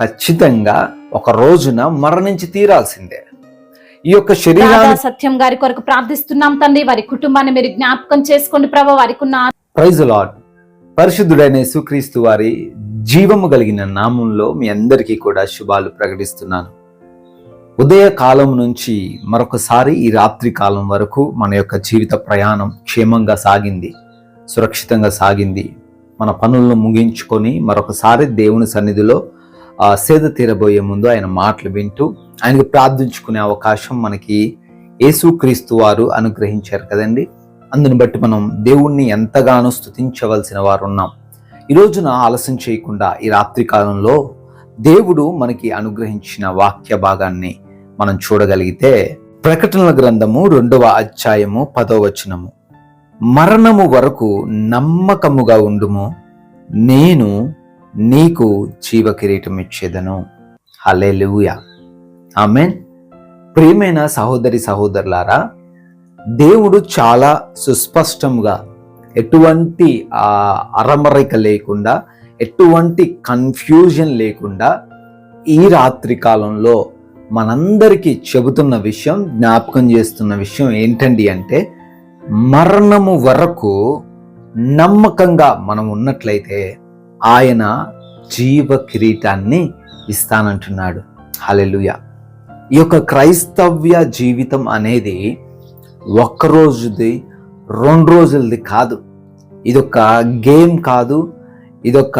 ఖచ్చితంగా ఒక రోజున మరణించి తీరాల్సిందే. ఈ యొక్క శరీరాన్ని సత్యం గారి కొరకు ప్రార్థిస్తున్నాం తండ్రి. వారి కుటుంబాన్ని మీరు జ్ఞాపకం చేసుకోండి ప్రభా. వారికి ఉన్న ప్రైజ్ లాడ్ పరిశుద్ధుడైన యేసుక్రీస్తు వారి జీవము కలిగిన నామంలో మీ అందరికీ కూడా శుభాలు ప్రకటిస్తున్నాను. ఉదయ కాలం నుంచి మరొకసారి ఈ రాత్రి కాలం వరకు మన యొక్క జీవిత ప్రయాణం క్షేమంగా సాగింది సురక్షితంగా సాగింది. మన పనులను ముగించుకొని మరొకసారి దేవుని సన్నిధిలో సేద తీరబోయే ముందు ఆయన మాటలు వింటూ ఆయనకు ప్రార్థించుకునే అవకాశం మనకి యేసుక్రీస్తు వారు అనుగ్రహించారు కదండి. అందుని బట్టి మనం దేవుణ్ణి ఎంతగానో స్తుతించవలసిన వారు ఉన్నాం. ఈ రోజున ఆలస్యం చేయకుండా ఈ రాత్రి కాలంలో దేవుడు మనకి అనుగ్రహించిన వాక్య భాగాన్ని మనం చూడగలిగితే ప్రకటనల గ్రంథము రెండవ అధ్యాయము పదో వచనము. మరణము వరకు నమ్మకముగా ఉండుము. నేను నీకు జీవ కిరీటం ఇచ్చేదను. హల్లెలూయా. ఆమెన్. ప్రియమైన సహోదరి సహోదరులారా దేవుడు చాలా సుస్పష్టంగా ఎటువంటి అరమరిక లేకుండా ఎటువంటి కన్ఫ్యూజన్ లేకుండా ఈ రాత్రి కాలంలో మనందరికీ చెబుతున్న విషయం జ్ఞాపకం చేస్తున్న విషయం ఏంటండి అంటే మరణము వరకు నమ్మకంగా మనం ఉన్నట్లయితే ఆయన జీవ కిరీటాన్ని ఇస్తానంటున్నాడు. హలెలుయ ఈ యొక్క క్రైస్తవ్య జీవితం అనేది ఒక్క రోజుది రెండు రోజులది కాదు. ఇదొక గేమ్ కాదు ఇదొక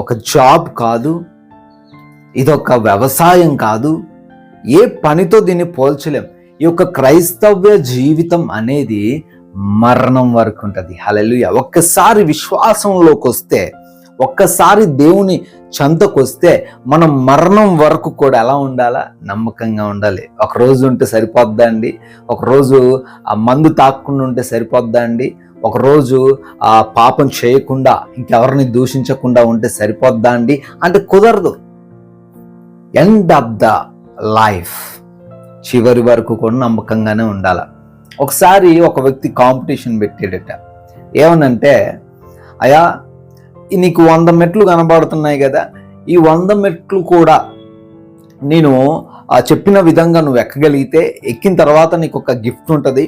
ఒక జాబ్ కాదు ఇదొక వ్యవసాయం కాదు. ఏ పనితో దీన్ని పోల్చలేం. ఈ యొక్క క్రైస్తవ్య జీవితం అనేది మరణం వరకు ఉంటుంది. హలలుయ ఒక్కసారి విశ్వాసంలోకి వస్తే ఒక్కసారి దేవుని చెంతకొస్తే మనం మరణం వరకు కూడా ఎలా ఉండాలా? నమ్మకంగా ఉండాలి. ఒక రోజు ఉంటే సరిపోద్దా అండి? ఒకరోజు ఆ మందు తాకుండా ఉంటే సరిపోద్దా అండి? ఒకరోజు ఆ పాపం చేయకుండా ఇంకెవరిని దూషించకుండా ఉంటే సరిపోద్దా అండి? అంటే కుదరదు. ఎండ్ ఆఫ్ ద లైఫ్ చివరి వరకు కూడా నమ్మకంగానే ఉండాలి? ఒకసారి ఒక వ్యక్తి కాంపిటీషన్ పెట్టాడట. ఏమనంటే అయా నీకు వంద మెట్లు కనబడుతున్నాయి కదా ఈ వంద మెట్లు కూడా నేను చెప్పిన విధంగా నువ్వు ఎక్కగలిగితే ఎక్కిన తర్వాత నీకు ఒక గిఫ్ట్ ఉంటుంది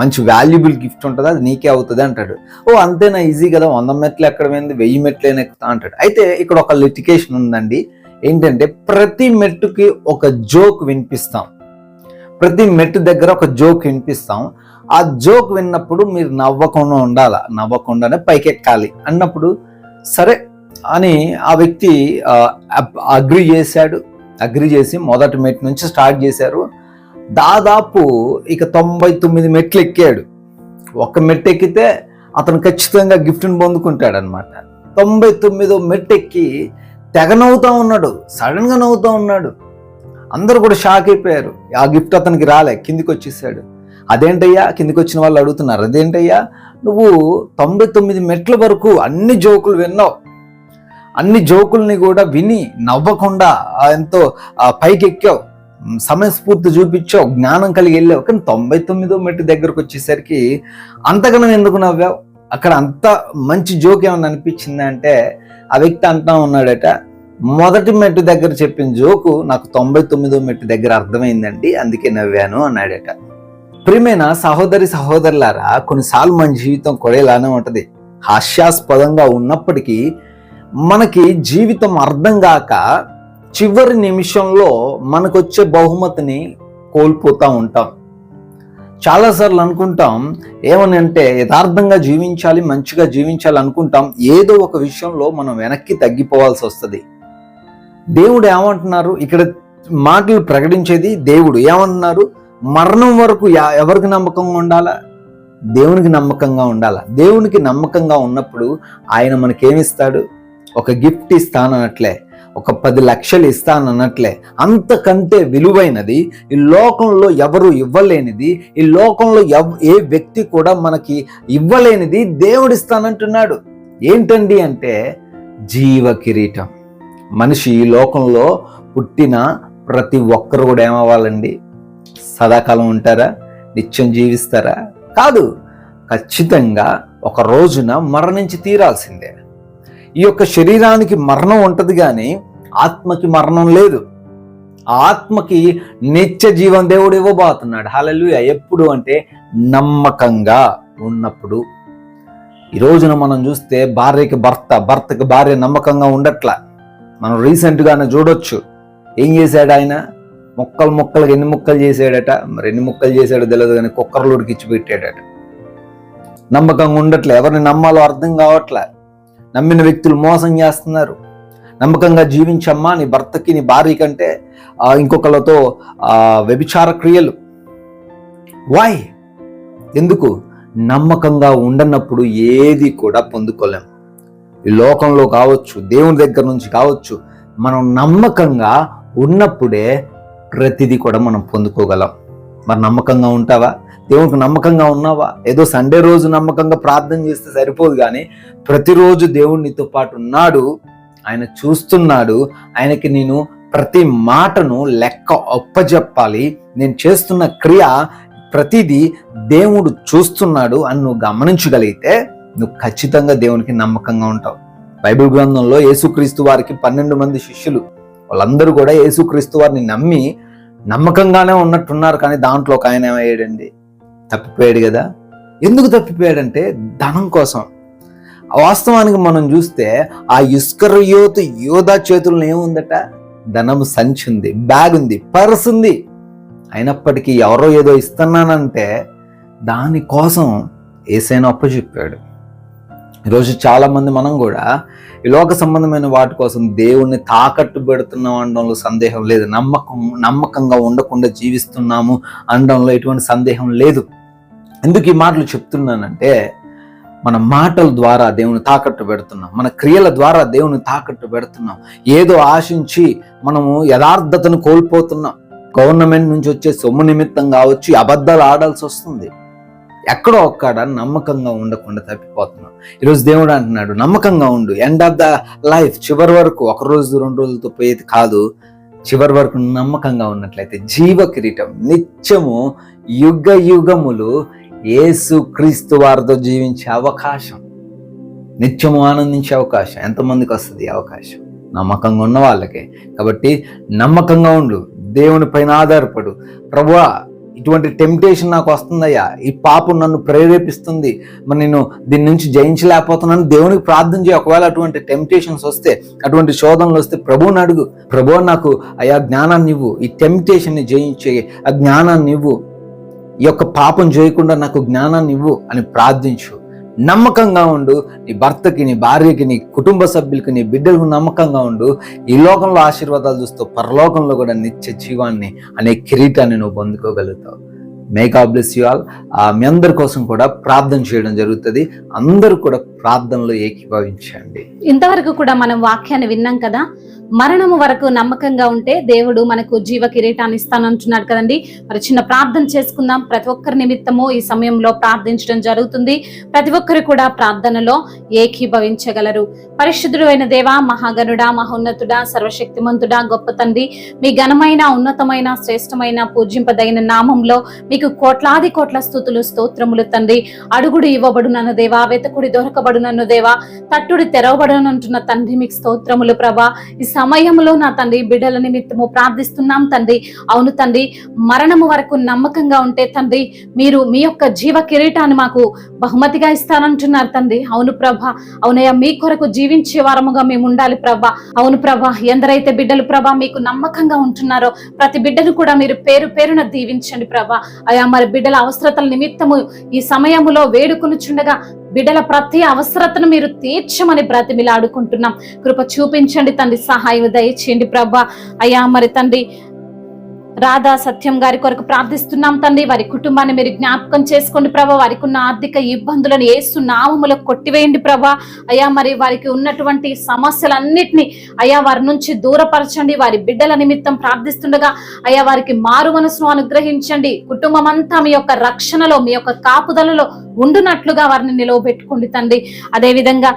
మంచి వాల్యుబుల్ గిఫ్ట్ ఉంటుంది అది నీకే అవుతుంది అంటాడు. ఓ అంతేనా ఈజీ కదా వంద మెట్లు ఎక్కడమైంది వెయ్యి మెట్లు ఎక్కుతా అంటాడు. అయితే ఇక్కడ ఒక లిటికేషన్ ఉందండి. ఏంటంటే ప్రతి మెట్టుకి ఒక జోక్ వినిపిస్తాం. ప్రతి మెట్టు దగ్గర ఒక జోక్ వినిపిస్తాం. ఆ జోక్ విన్నప్పుడు మీరు నవ్వకుండా ఉండాల? నవ్వకుండానే పైకెక్కాలి. అన్నప్పుడు సరే అని ఆ వ్యక్తి అగ్రి చేశాడు. అగ్రి చేసి మొదటి మెట్టు నుంచి స్టార్ట్ చేశారు. దాదాపు ఇక తొంభై తొమ్మిది మెట్లు ఎక్కాడు. ఒక మెట్టు ఎక్కితే అతను ఖచ్చితంగా గిఫ్ట్ని పొందుకుంటాడు అనమాట తొంభై తొమ్మిదో మెట్టు ఎక్కి తెగ నవ్వుతూ ఉన్నాడు. సడన్గా నవ్వుతూ ఉన్నాడు. అందరూ కూడా షాక్ అయిపోయారు. ఆ గిఫ్ట్ అతనికి రాలే కిందికి వచ్చేసాడు. అదేంటయ్యా? కిందికి వచ్చిన వాళ్ళు అడుగుతున్నారు. అదేంటయ్యా? నువ్వు తొంభై తొమ్మిది మెట్ల వరకు అన్ని జోకులు విన్నావు. అన్ని జోకుల్ని కూడా విని నవ్వకుండా ఎంతో పైకి ఎక్కావు. సమయస్ఫూర్తి చూపించావు జ్ఞానం కలిగి వెళ్ళావు. కానీ తొంభై తొమ్మిదో మెట్టు దగ్గరకు వచ్చేసరికి అంతగానం ఎందుకు నవ్వావు? అక్కడ అంత మంచి జోక్ ఏమన్నా అనిపించిందంటే ఆ వ్యక్తి అంటా ఉన్నాడట మొదటి మెట్టు దగ్గర చెప్పిన జోకు నాకు తొంభై తొమ్మిదో మెట్టు దగ్గర అర్థమైందండి అందుకే నవ్వాను అన్నాడట. ప్రియమైన సహోదరి సహోదరులారా కొన్నిసార్లు మన జీవితం కూడా ఇలానే ఉంటుంది. హాస్యాస్పదంగా ఉన్నప్పటికీ మనకి జీవితం అర్థం కాక చివరి నిమిషంలో మనకొచ్చే బహుమతిని కోల్పోతూ ఉంటాం. చాలాసార్లు అనుకుంటాం ఏమని అంటే యథార్థంగా జీవించాలి మంచిగా జీవించాలి అనుకుంటాం ఏదో ఒక విషయంలో మనం వెనక్కి తగ్గిపోవాల్సి వస్తుంది. దేవుడు ఏమంటున్నారు? ఇక్కడ మాటలు ప్రకటించేది దేవుడు. ఏమంటున్నారు? మరణం వరకు ఎవరికి నమ్మకంగా ఉండాలా? దేవునికి నమ్మకంగా ఉండాలా? దేవునికి నమ్మకంగా ఉన్నప్పుడు ఆయన మనకేమిస్తాడు? ఒక గిఫ్ట్ ఇస్తానన్నట్లే. ఒక పది లక్షలు ఇస్తానన్నట్లే. అంతకంటే విలువైనది ఈ లోకంలో ఎవరు ఇవ్వలేనిది ఈ లోకంలో ఎవ్ ఏ వ్యక్తి కూడా మనకి ఇవ్వలేనిది దేవుడు ఇస్తానంటున్నాడు. ఏంటండి అంటే జీవ కిరీటం. మనిషి ఈ లోకంలో పుట్టిన ప్రతి ఒక్కరు కూడా ఏమవ్వాలండి? సదాకాలం ఉంటారా? నిత్యం జీవిస్తారా? కాదు ఖచ్చితంగా ఒక రోజున మరణించి తీరాల్సిందే. ఈ యొక్క శరీరానికి మరణం ఉంటుంది కానీ ఆత్మకి మరణం లేదు. ఆత్మకి నిత్య జీవం దేవుడు ఇవ్వబోతున్నాడు. హల్లెలూయా. ఎప్పుడు అంటే నమ్మకంగా ఉన్నప్పుడు. ఈ రోజున మనం చూస్తే భార్యకి భర్త భర్తకి భార్య నమ్మకంగా ఉండట్లా. మనం రీసెంట్గానే చూడొచ్చు. ఏం చేశాడు ఆయన? ముక్కలు ముక్కలు ఎన్ని ముక్కలు చేసాడట మరి ఎన్ని ముక్కలు చేశాడో తెలియదు కానీ కుక్కర్లోడికి ఇచ్చి పెట్టాడట. నమ్మకంగా ఉండట్లే. ఎవరిని నమ్మాలో అర్థం కావట్లే. నమ్మిన వ్యక్తులు మోసం చేస్తున్నారు. నమ్మకంగా జీవించమ్మా నీ భర్తకి నీ భార్య కంటే ఇంకొకళ్ళతో వ్యభిచార క్రియలు. వాయ్ ఎందుకు? నమ్మకంగా ఉండనప్పుడు ఏది కూడా పొందుకోలేం. ఈ లోకంలో కావచ్చు దేవుని దగ్గర నుంచి కావచ్చు మనం నమ్మకంగా ఉన్నప్పుడే ప్రతిదీ కూడా మనం పొందుకోగలం. మరి నమ్మకంగా ఉంటావా? దేవునికి నమ్మకంగా ఉన్నావా? ఏదో సండే రోజు నమ్మకంగా ప్రార్థన చేస్తే సరిపోదు కానీ ప్రతిరోజు దేవుడు నీతో పాటు ఉన్నాడు ఆయన చూస్తున్నాడు ఆయనకి నేను ప్రతి మాటను లెక్క ఒప్పజెప్పాలి నేను చేస్తున్న క్రియ ప్రతిదీ దేవుడు చూస్తున్నాడు అని నువ్వు గమనించగలిగితే నువ్వు ఖచ్చితంగా దేవునికి నమ్మకంగా ఉంటావు. బైబిల్ గ్రంథంలో యేసుక్రీస్తు వారికి పన్నెండు మంది శిష్యులు. వాళ్ళందరూ కూడా యేసుక్రీస్తు వారిని నమ్మి నమ్మకంగానే ఉన్నట్టున్నారు కానీ దాంట్లో ఒక ఆయన ఏమయ్యాడండి తప్పిపోయాడు కదా. ఎందుకు తప్పిపోయాడంటే ధనం కోసం. వాస్తవానికి మనం చూస్తే ఆ ఇస్కరయోతు యోధా చేతుల్లో ఏముందట? ధనం సంచి ఉంది బ్యాగ్ ఉంది పర్స్ ఉంది. అయినప్పటికీ ఎవరో ఏదో ఇస్తున్నానంటే దానికోసం ఏసైనా అప్పచెప్పాడు ఈరోజు చాలామంది మనం కూడా ఈ లోక సంబంధమైన వాటి కోసం దేవుణ్ణి తాకట్టు పెడుతున్నాం అనడంలో సందేహం లేదు. నమ్మకం నమ్మకంగా ఉండకుండా జీవిస్తున్నాము అనడంలో ఎటువంటి సందేహం లేదు. ఎందుకు ఈ మాటలు చెప్తున్నానంటే మన మాటల ద్వారా దేవుని తాకట్టు పెడుతున్నాం. మన క్రియల ద్వారా దేవుని తాకట్టు పెడుతున్నాం. ఏదో ఆశించి మనము యథార్థతను కోల్పోతున్నాం. గవర్నమెంట్ నుంచి వచ్చే సొమ్ము నిమిత్తం కావచ్చు అబద్ధాలు ఆడాల్సి వస్తుంది. ఎక్కడో ఒక్కడ నమ్మకంగా ఉండకుండా తప్పిపోతున్నాం. ఈరోజు దేవుడు అంటున్నాడు నమ్మకంగా ఉండు. ఎండ్ ఆఫ్ ద లైఫ్ చివరి వరకు ఒక రోజు రెండు రోజులతో పోయేది కాదు. చివరి వరకు నమ్మకంగా ఉన్నట్లయితే జీవ కిరీటం నిత్యము యుగ యుగములు ఏసు క్రీస్తు వారితో జీవించే అవకాశం. నిత్యము ఆనందించే అవకాశం ఎంతమందికి వస్తుంది అవకాశం? నమ్మకంగా ఉన్న వాళ్ళకే. కాబట్టి నమ్మకంగా ఉండు దేవుని పైన ఆధారపడు. ప్రభువా ఇటువంటి టెంప్టేషన్ నాకు వస్తుందయ్యా. ఈ పాపం నన్ను ప్రేరేపిస్తుంది. మరి నేను దీని నుంచి జయించలేకపోతున్నాను. దేవునికి ప్రార్థన చేయ. ఒకవేళ అటువంటి టెంప్టేషన్స్ వస్తే అటువంటి శోధనలు వస్తే ప్రభువుని అడుగు. ప్రభు నాకు అయ్యా జ్ఞానాన్ని ఇవ్వు. ఈ టెంప్టేషన్ని జయించే ఆ జ్ఞానాన్ని ఇవ్వు. ఈ యొక్క పాపం చేయకుండా నాకు జ్ఞానాన్ని ఇవ్వు అని ప్రార్థించు. నమ్మకంగా ఉండు. నీ భర్తకి నీ భార్యకి నీ కుటుంబ సభ్యులకి నీ బిడ్డలకు నమ్మకంగా ఉండు. ఈ లోకంలో ఆశీర్వాదాలు చూస్తూ పరలోకంలో కూడా నిత్య జీవాన్ని అనే కిరీటాన్ని నువ్వు పొందుకోగలుగుతావు. మేకా బ్లెస్ యు ఆల్ మీ అందరి కోసం కూడా ప్రార్థన చేయడం జరుగుతుంది. అందరూ కూడా ప్రార్థనలో ఏకీభవించండి. ఇంతవరకు కూడా మనం వాక్యాన్ని విన్నాం కదా? మరణము వరకు నమ్మకంగా ఉంటే దేవుడు మనకు జీవ కిరీటాన్ని ఇస్తానంటున్నాడు కదండి. మరి చిన్న ప్రార్థన చేసుకుందాం. ప్రతి ఒక్కరి నిమిత్తము ఈ సమయంలో ప్రార్థించడం జరుగుతుంది. ప్రతి ఒక్కరు కూడా ప్రార్థనలో ఏకీభవించగలరు. పరిశుద్ధుడు అయిన దేవా మహాగనుడా మహోన్నతుడా సర్వశక్తిమంతుడా గొప్ప తండ్రి మీ ఘనమైన ఉన్నతమైన శ్రేష్టమైన పూజింపదగిన నామంలో నీకు కోట్లాది కోట్ల స్థుతులు స్తోత్రములు తండ్రి. అడుగుడు ఇవ్వబడునన్న దేవా వెతకుడి దొరకబడునన్ను దేవా. తట్టుడి తెరవబడునంటున్న తండ్రి మీకు స్తోత్రములు ప్రభా. ఈ సమయంలో నా తండ్రి బిడ్డల నిమిత్తము ప్రార్థిస్తున్నాం తండ్రి. అవును తండ్రి మరణము వరకు నమ్మకంగా ఉంటే తండ్రి మీరు మీ యొక్క జీవ కిరీటాన్ని మాకు బహుమతిగా ఇస్తానంటున్నారు తండ్రి. అవును ప్రభ అవునయ్య మీ కొరకు జీవించే వారముగా మేము ఉండాలి ప్రభ. అవును ప్రభ ఎందరైతే బిడ్డలు ప్రభ మీకు నమ్మకంగా ఉంటున్నారో ప్రతి బిడ్డను కూడా మీరు పేరు పేరున దీవించండి ప్రభ. అయా మరి బిడ్డల అవసరతల నిమిత్తము ఈ సమయములో వేడుకొనుచుండగా బిడ్డల ప్రతి అవసరతను మీరు తీర్చమని బ్రతిమిలాడుకుంటున్నాం. కృప చూపించండి తండ్రి సహాయం దయచేయండి ప్రభా. అయ్యా మరి తండ్రి రాధా సత్యం గారి కొరకు ప్రార్థిస్తున్నాం తండ్రి. వారి కుటుంబాన్ని మీరు జ్ఞాపకం చేసుకోండి ప్రభా. వారికి ఉన్న ఆర్థిక ఇబ్బందులను ఏసు నామములో కొట్టివేయండి ప్రభా. అయ్యా మరి వారికి ఉన్నటువంటి సమస్యలన్నిటిని అయ్యా వారి నుంచి దూరపరచండి. వారి బిడ్డల నిమిత్తం ప్రార్థిస్తుండగా అయ్యా వారికి మారు మనసును అనుగ్రహించండి. కుటుంబం అంతా మీ యొక్క రక్షణలో మీ యొక్క కాపుదలలో ఉండునట్లుగా వారిని నిలవబెట్టుకోండి తండ్రి. అదే విధంగా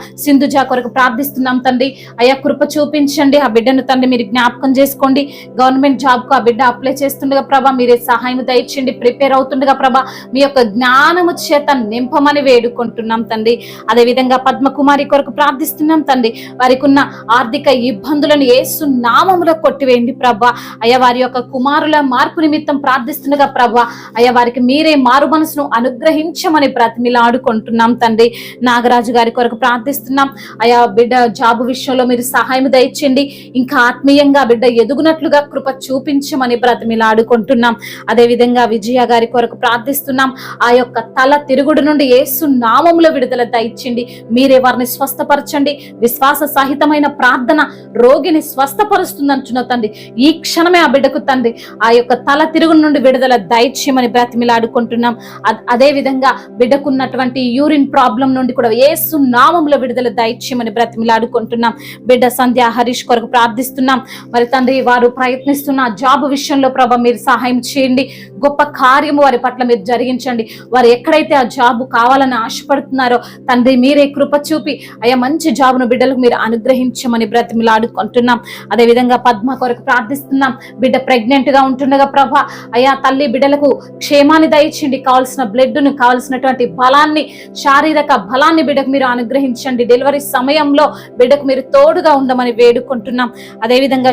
కొరకు ప్రార్థిస్తున్నాం తండ్రి. అయ్యా కృప చూపించండి. ఆ బిడ్డను తండ్రి మీరు జ్ఞాపకం చేసుకోండి. గవర్నమెంట్ జాబ్కు ఆ బిడ్డ అప్లై చేస్తుండగా ప్రభా మీరే సహాయం దయచండి ప్రిపేర్ అవుతుండగా ప్రభా మీ యొక్క జ్ఞానము చేత నింపమని వేడుకుంటున్నాం తండ్రి. అదే విధంగా పద్మకుమారి కొరకు ప్రార్థిస్తున్నాం తండ్రి. వారికి ఉన్న ఆర్థిక ఇబ్బందులను ఏసు నామములో కొట్టివేయండి ప్రభా. అయ్యా వారి యొక్క కుమారుల మార్పు నిమిత్తం ప్రార్థిస్తుండగా ప్రభా అయ్యా వారికి మీరే మారు మనసును అనుగ్రహించమని బ్రతిమిలాడుకుంటున్నాం తండ్రి. నాగరాజు గారి కొరకు ప్రార్థిస్తున్నాం. అయా బిడ్డ జాబు విషయంలో మీరు సహాయం దయచండి ఇంకా ఆత్మీయంగా బిడ్డ ఎదుగునట్లుగా కృప చూపించమని బ్రతిమిలాడుకుంటున్నాం అదే విధంగా విజయ గారి కొరకు ప్రార్థిస్తున్నాం. ఆ యొక్క తల తిరుగుడు నుండి ఏసు నామముల విడుదల దయచండి మీరే వారిని స్వస్థపరచండి. విశ్వాస సహితమైన ప్రార్థన రోగిని స్వస్థపరుస్తుందంటున్న తండ్రి. ఈ క్షణమే ఆ బిడ్డకు తండ్రి. ఆ యొక్క తల తిరుగుడు నుండి విడుదల దయచేయమని బ్రతిమిలాడుకుంటున్నాం అదే విధంగా బిడ్డకున్నటువంటి యూరిన్ ప్రాబ్లం నుండి కూడా ఏసు నామంలో విడుదల దయచేయమని బ్రతిమిలాడుకుంటున్నాం బిడ్డ సంధ్య హరీష్ కొరకు ప్రార్థిస్తున్నాం. మరి తండ్రి వారు ప్రయత్నిస్తున్న జాబ్ విషయంలో ప్రభ మీరు సహాయం చేయండి. గొప్ప కార్యము వారి పట్ల మీరు జరిగించండి. వారు ఎక్కడైతే ఆ జాబ్ కావాలని ఆశపడుతున్నారో తండ్రి మీరే కృప చూపి అయ్యా మంచి జాబును బిడ్డలకు మీరు అనుగ్రహించమని బ్రతిమిలాడుకుంటున్నాం. అదే విధంగా పద్మ కొరకు ప్రార్థిస్తున్నాం. బిడ్డ ప్రెగ్నెంట్గా ఉంటుండగా ప్రభ అయ్యా తల్లి బిడ్డలకు క్షేమాన్ని దయచండి కావాల్సిన బ్లడ్ను కావాల్సినటువంటి బలాన్ని శారీరక బలాన్ని బిడ్డకు మీరు అనుగ్రహించండి. డెలివరీ సమయంలో బిడ్డకు మీరు తోడుగా ఉండమని వేడుకుంటున్నాం. అదే విధంగా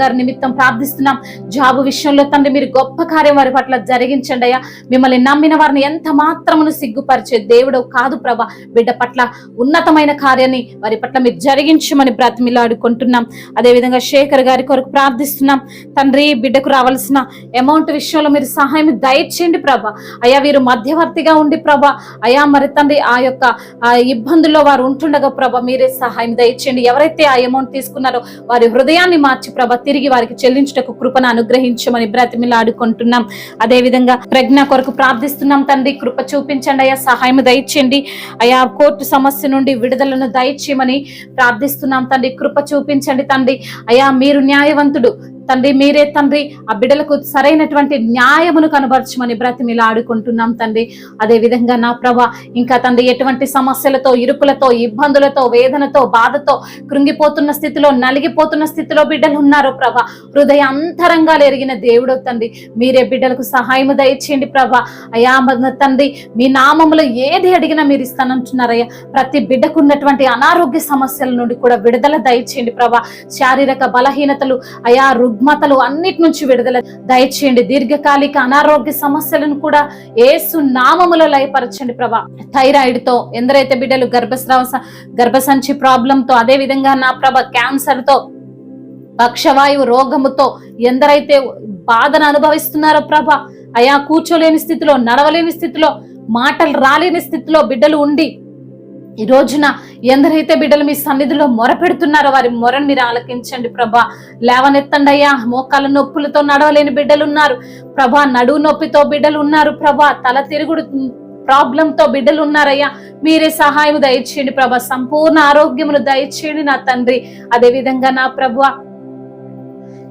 గారి నిమిత్తం ప్రార్థిస్తున్నాం. జాబు విషయంలో తండ్రి మీరు గొప్ప కార్యం వారి పట్ల జరిగించండి అయ్యా. మిమ్మల్ని నమ్మిన వారిని ఎంత మాత్రమును సిగ్గుపరిచే దేవుడు కాదు ప్రభ. బిడ్డ పట్ల ఉన్నతమైన కార్యాన్ని వారి పట్ల మీరు జరిగించమని బ్రతిమిలాడుకుంటున్నాం అదే విధంగా శేఖర్ గారి కొరకు ప్రార్థిస్తున్నాం. తండ్రి బిడ్డకు రావాల్సిన అమౌంట్ విషయంలో మీరు సహాయం దయచేయండి ప్రభ. అయ్యా వీరు మధ్యవర్తిగా ఉండి ప్రభ. అయా మరి తండ్రి ఆ యొక్క ఇబ్బందుల్లో వారు ఉంటుండగా ప్రభ మీరే సహాయం దయచేయండి. ఎవరైతే ఆ అమౌంట్ తీసుకున్నారో వారి హృదయాన్ని మార్చి ప్రభ తిరిగి వారికి చెల్లించుటకు కృపను అనుగ్రహించమని బ్రతిమిలాడుకుంటున్నాం. అదే విధంగా ప్రజ్ఞ కొరకు ప్రార్థిస్తున్నాం తండ్రి కృప చూపించండి అయ్యా సహాయం దయచేయండి. అయా కోర్టు సమస్య నుండి విడుదలను దయచేయమని ప్రార్థిస్తున్నాం తండ్రి కృప చూపించండి తండ్రి. అయా మీరు న్యాయవంతుడు తండ్రి మీరే తండ్రి ఆ బిడ్డలకు సరైనటువంటి న్యాయమును కనబరచమని బ్రతిమిలా ఆడుకుంటున్నాం తండ్రి. అదే విధంగా నా ప్రభ ఇంకా తండ్రి ఎటువంటి సమస్యలతో ఇరుకులతో ఇబ్బందులతో వేదనతో బాధతో కృంగిపోతున్న స్థితిలో నలిగిపోతున్న స్థితిలో బిడ్డలు ఉన్నారు ప్రభ. హృదయ అంతరంగాలు ఎరిగిన దేవుడు తండ్రి. మీరే బిడ్డలకు సహాయము దయచేయండి ప్రభ. అయా తండ్రి మీ నామములో ఏది అడిగినా మీరు ఇస్తానంటున్నారయ్యా. ప్రతి బిడ్డకు ఉన్నటువంటి అనారోగ్య సమస్యల నుండి కూడా విడుదల దయచేయండి ప్రభ. శారీరక బలహీనతలు అయా రుగ్మతలు అన్నిటి నుంచి విడుదల దయచేయండి. దీర్ఘకాలిక అనారోగ్య సమస్యలను కూడా ఏసు నామములో లయపరచండి ప్రభా. థైరాయిడ్తో ఎందరైతే బిడ్డలు గర్భస్రావ గర్భసంచి ప్రాబ్లం తో అదే విధంగా నా ప్రభ క్యాన్సర్తో పక్షవాయువు రోగముతో ఎందరైతే బాధను అనుభవిస్తున్నారో ప్రభ అయా కూర్చోలేని స్థితిలో నడవలేని స్థితిలో మాటలు రాలేని స్థితిలో బిడ్డలు ఉండి ఈ రోజున ఎందరైతే బిడ్డలు మీ సన్నిధిలో మొరపెడుతున్నారో వారి మొరను మీరు ఆలకించండి ప్రభా. లేవనెత్తండి అయ్యా మోకాల నొప్పులతో నడవలేని బిడ్డలు ఉన్నారు ప్రభా నడువు నొప్పితో బిడ్డలు ఉన్నారు ప్రభా. తల తిరుగుడు ప్రాబ్లంతో బిడ్డలు ఉన్నారయ్యా మీరే సహాయం దయచేయండి ప్రభా. సంపూర్ణ ఆరోగ్యమును దయచేయండి నా తండ్రి. అదేవిధంగా నా ప్రభా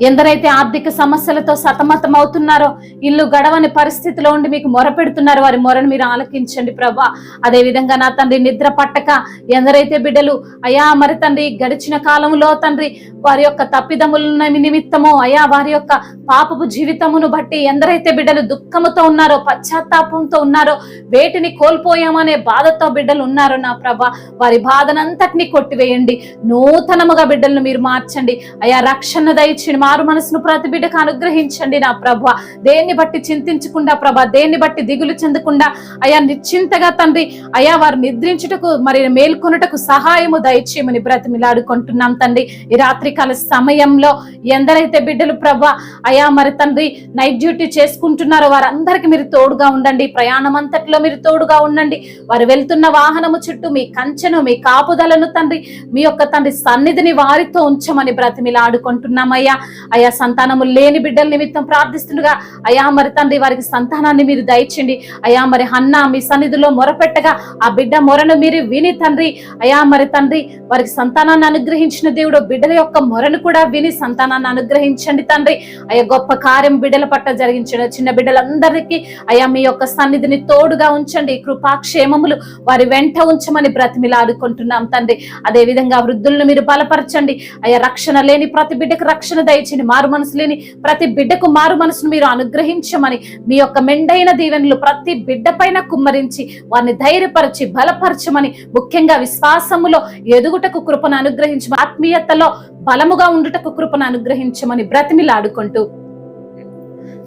ఎందరైతే ఆర్థిక సమస్యలతో సతమతం అవుతున్నారో ఇల్లు గడవని పరిస్థితిలో ఉండి మీకు మొరపెడుతున్నారు వారి మొరను మీరు ఆలకించండి ప్రభా. అదే విధంగా నా తండ్రి నిద్ర పట్టక ఎందరైతే బిడ్డలు అయా మరి తండ్రి గడిచిన కాలంలో తండ్రి వారి యొక్క తప్పిదముల నిమిత్తము అయా వారి యొక్క పాపపు జీవితమును బట్టి ఎందరైతే బిడ్డలు దుఃఖముతో ఉన్నారో పశ్చాత్తాపంతో ఉన్నారో వేటిని కోల్పోయామనే బాధతో బిడ్డలు ఉన్నారో నా ప్రభ వారి బాధనంతటిని కొట్టివేయండి. నూతనముగా బిడ్డలను మీరు మార్చండి. అయా రక్షణ దయచేయండి. మారు మనసును ప్రతి బిడ్డకు అనుగ్రహించండి నా ప్రభ. దేన్ని బట్టి చింతించకుండా ప్రభ దేన్ని బట్టి దిగులు చెందకుండా అయా నిశ్చింతగా తండ్రి అయా వారు నిద్రించుటకు మరి మేల్కొనుటకు సహాయము దయచేయమని బ్రతిమిలాడుకుంటున్నాం తండ్రి. ఈ రాత్రికాల సమయంలో ఎందరైతే బిడ్డలు ప్రభ అయా మరి తండ్రి నైట్ డ్యూటీ చేసుకుంటున్నారో వారందరికీ మీరు తోడుగా ఉండండి. ప్రయాణం అంతట్లో మీరు తోడుగా ఉండండి. వారు వెళ్తున్న వాహనము చుట్టూ మీ కంచెను మీ కాపుదలను తండ్రి మీ యొక్క తండ్రి సన్నిధిని వారితో ఉంచమని బ్రతిమిలాడుకుంటున్నామయ్యా అయా సంతానము లేని బిడ్డల నిమిత్తం ప్రార్థిస్తుండగా అయా మరి తండ్రి వారికి సంతానాన్ని మీరు దయచండి. అయా మరి అన్న మీ సన్నిధిలో మొరపెట్టగా ఆ బిడ్డ మొరను మీరు విని తండ్రి. అయా మరి తండ్రి వారికి సంతానాన్ని అనుగ్రహించిన దేవుడు బిడ్డల యొక్క మొరను కూడా విని సంతానాన్ని అనుగ్రహించండి తండ్రి. అయ్యా గొప్ప కార్యం బిడ్డల పట్ల జరిగించండి చిన్న బిడ్డలందరికీ అయా మీ యొక్క సన్నిధిని తోడుగా ఉంచండి. కృపాక్షేమములు వారి వెంట ఉంచమని బ్రతిమిలాడుకుంటున్నాం తండ్రి. అదే విధంగా వృద్ధులను మీరు బలపరచండి. అయ్యా రక్షణ లేని ప్రతి బిడ్డకు రక్షణ దయచేయండి. మారు మనసు లేని ప్రతి బిడ్డకు మారు మనసును మీరు అనుగ్రహించమని మీ యొక్క మెండైన దీవెనలు ప్రతి బిడ్డ పైన కుమ్మరించి వారిని ధైర్యపరిచి బలపరచమని ముఖ్యంగా విశ్వాసములో ఎదుగుటకు కృపను అనుగ్రహించమని ఆత్మీయతలో బలముగా ఉండుటకు కృపను అనుగ్రహించమని బ్రతిమిలాడుకుంటూ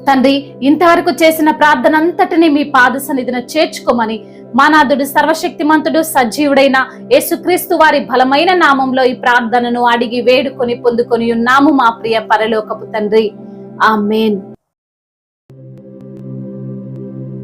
తండ్రి ఇంతవరకు చేసిన ప్రార్థన అంతటిని మీ పాద సన్నిధిన చేర్చుకోమని మానాథుడు సర్వశక్తిమంతుడు సజీవుడైన యేసుక్రీస్తు వారి బలమైన నామంలో ఈ ప్రార్థనను అడిగి వేడుకొని పొందుకొని ఉన్నాము మా ప్రియ పరలోకపు తండ్రి. ఆమెన్.